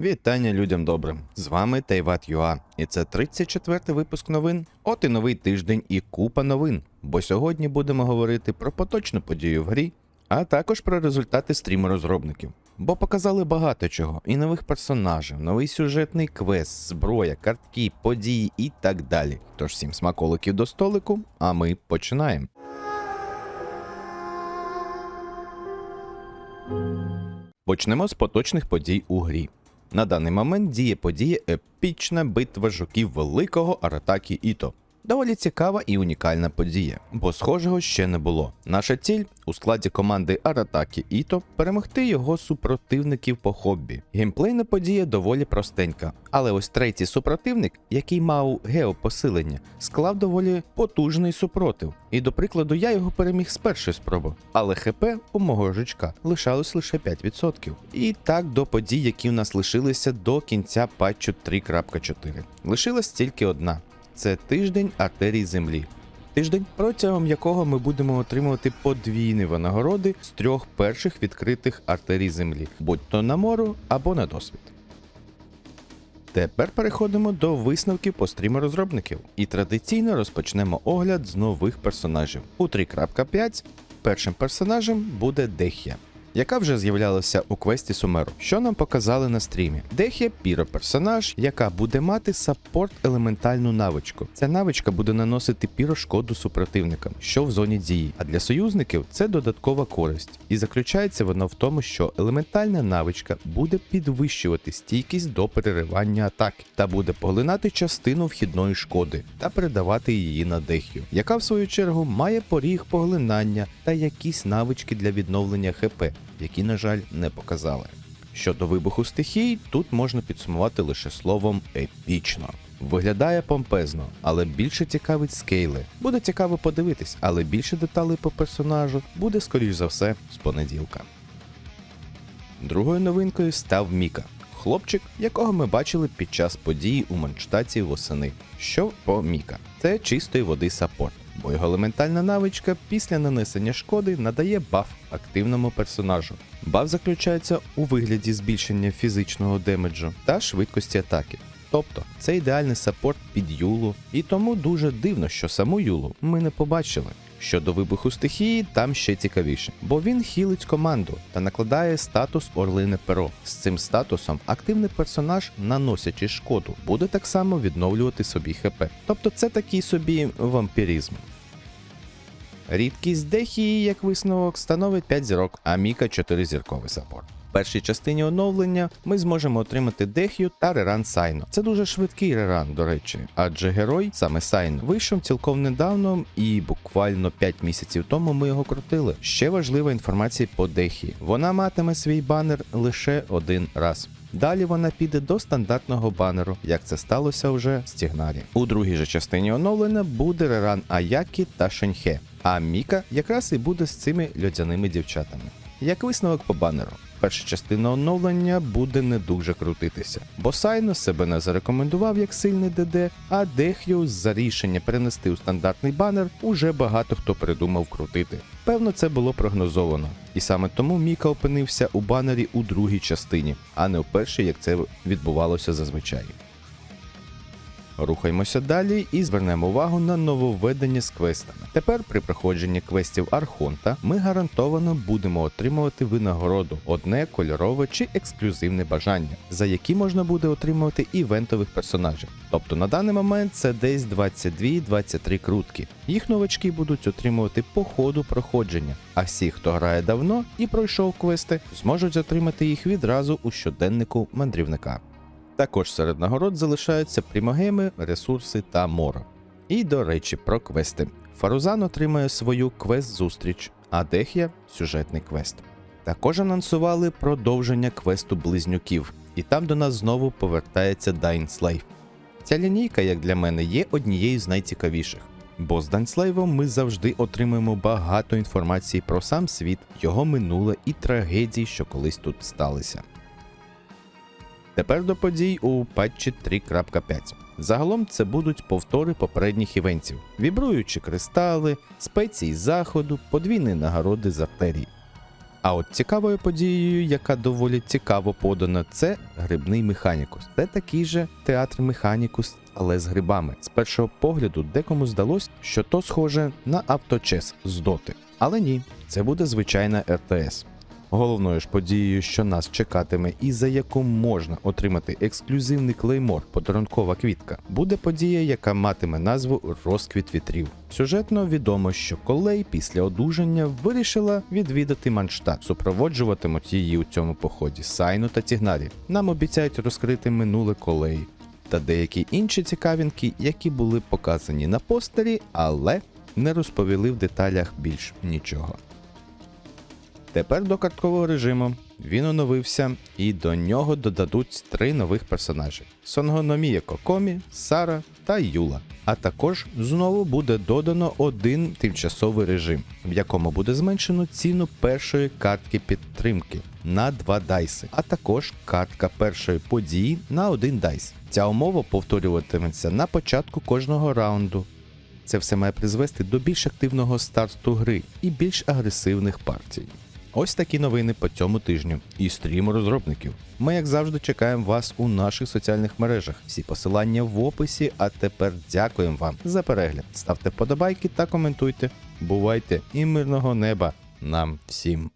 Вітання людям добрим! З вами Тайват Юа, і це 34-й випуск новин. От і новий тиждень і купа новин. Бо сьогодні будемо говорити про поточну подію в грі, а також про результати стріму розробників. Бо показали багато чого: і нових персонажів, новий сюжетний квест, зброя, картки, події і так далі. Тож всім смаколиків до столику, а ми починаємо. Почнемо з поточних подій у грі. На даний момент діє подія епічна битва жуків великого Аратакі Іто. Доволі цікава і унікальна подія, бо схожого ще не було. Наша ціль у складі команди Аратакі Іто перемогти його супротивників по хобі. Геймплейна подія доволі простенька, але ось третій супротивник, який мав геопосилення, склав доволі потужний супротив. І до прикладу, я його переміг з першої спроби, але ХП у мого жучка лишалось лише 5%. І так до подій, які у нас лишилися до кінця патчу 3.4. Лишилась тільки одна це тиждень артерій землі. Тиждень, протягом якого ми будемо отримувати подвійні винагороди з трьох перших відкритих артерій землі, будь то на мору або на досвід. Тепер переходимо до висновків по стріму розробників і традиційно розпочнемо огляд з нових персонажів. У 3.5 першим персонажем буде Дехія. Яка вже з'являлася у квесті Сумеру, що нам показали на стрімі? Дехія піро персонаж, яка буде мати саппорт елементальну навичку. Ця навичка буде наносити піро шкоду супротивникам, що в зоні дії. А для союзників це додаткова користь. І заключається вона в тому, що елементальна навичка буде підвищувати стійкість до переривання атаки та буде поглинати частину вхідної шкоди та передавати її на дехію, яка в свою чергу має поріг поглинання та якісь навички для відновлення ХП які, на жаль, не показали. Щодо вибуху стихій, тут можна підсумувати лише словом епічно. Виглядає помпезно, але більше цікавить скейли. Буде цікаво подивитись, але більше деталей по персонажу буде, скоріш за все, з понеділка. Другою новинкою став Міка. Хлопчик, якого ми бачили під час події у Манштаті восени. Що по Міка? Це чистої води саппорт бо його елементальна навичка після нанесення шкоди надає баф активному персонажу. Баф заключається у вигляді збільшення фізичного демеджу та швидкості атаки. Тобто це ідеальний саппорт під Юлу, і тому дуже дивно, що саму Юлу ми не побачили. Щодо вибуху стихії, там ще цікавіше, бо він хілить команду та накладає статус Орлине Перо. З цим статусом активний персонаж, наносячи шкоду, буде так само відновлювати собі ХП. Тобто це такий собі вампіризм. Рідкість Дехії, як висновок, становить 5 зірок, а Міка 4 зірковий саппорт. В першій частині оновлення ми зможемо отримати Дехію та Реран Сайно. Це дуже швидкий реран, до речі, адже герой, саме Сайн, вийшов цілком недавно і буквально 5 місяців тому ми його крутили. Ще важлива інформація по Дехі. Вона матиме свій банер лише один раз. Далі вона піде до стандартного банеру, як це сталося вже з Тігнарі. У другій же частині оновлення буде Реран Аякі та Шеньхе. А Міка якраз і буде з цими льодяними дівчатами. Як висновок по банеру, перша частина оновлення буде не дуже крутитися, бо Сайно себе не зарекомендував як сильний ДД, а Дехіус за рішення перенести у стандартний банер уже багато хто придумав крутити. Певно, це було прогнозовано, і саме тому Міка опинився у банері у другій частині, а не у першій, як це відбувалося зазвичай. Рухаємося далі і звернемо увагу на нововведення з квестами. Тепер при проходженні квестів Архонта ми гарантовано будемо отримувати винагороду, одне кольорове чи ексклюзивне бажання, за які можна буде отримувати івентових персонажів. Тобто на даний момент це десь 22-23 крутки. Їх новачки будуть отримувати по ходу проходження, а всі, хто грає давно і пройшов квести, зможуть отримати їх відразу у щоденнику мандрівника. Також серед нагород залишаються прімогеми, ресурси та мора. І до речі, про квести. Фарузан отримає свою квест-зустріч, а Дехія сюжетний квест. Також анонсували продовження квесту близнюків, і там до нас знову повертається Dying Slave. Ця лінійка, як для мене, є однією з найцікавіших. Бо з Данслейвом ми завжди отримуємо багато інформації про сам світ, його минуле і трагедії, що колись тут сталися. Тепер до подій у патчі 3.5. Загалом це будуть повтори попередніх івентів, вібруючі кристали, спеції заходу, подвійні нагороди з артерій. А от цікавою подією, яка доволі цікаво подана, це грибний механікус. Це такий же театр механікус, але з грибами. З першого погляду декому здалось, що то схоже на авточес з доти. Але ні, це буде звичайна РТС. Головною ж подією, що нас чекатиме і за яку можна отримати ексклюзивний клеймор подарункова квітка, буде подія, яка матиме назву Розквіт вітрів. Сюжетно відомо, що колей після одужання вирішила відвідати Манштат. Супроводжуватимуть її у цьому поході Сайну та Тігнарі. Нам обіцяють розкрити минуле колеї та деякі інші цікавинки, які були показані на постері, але не розповіли в деталях більш нічого. Тепер до карткового режиму він оновився, і до нього додадуть три нових персонажі: Сонгономія Кокомі, Сара та Юла. А також знову буде додано один тимчасовий режим, в якому буде зменшено ціну першої картки підтримки на 2 дайси, а також картка першої події на 1 дайс. Ця умова повторюватиметься на початку кожного раунду. Це все має призвести до більш активного старту гри і більш агресивних партій. Ось такі новини по цьому тижню і стріму розробників. Ми, як завжди, чекаємо вас у наших соціальних мережах. Всі посилання в описі. А тепер дякуємо вам за перегляд. Ставте вподобайки та коментуйте. Бувайте і мирного неба нам всім.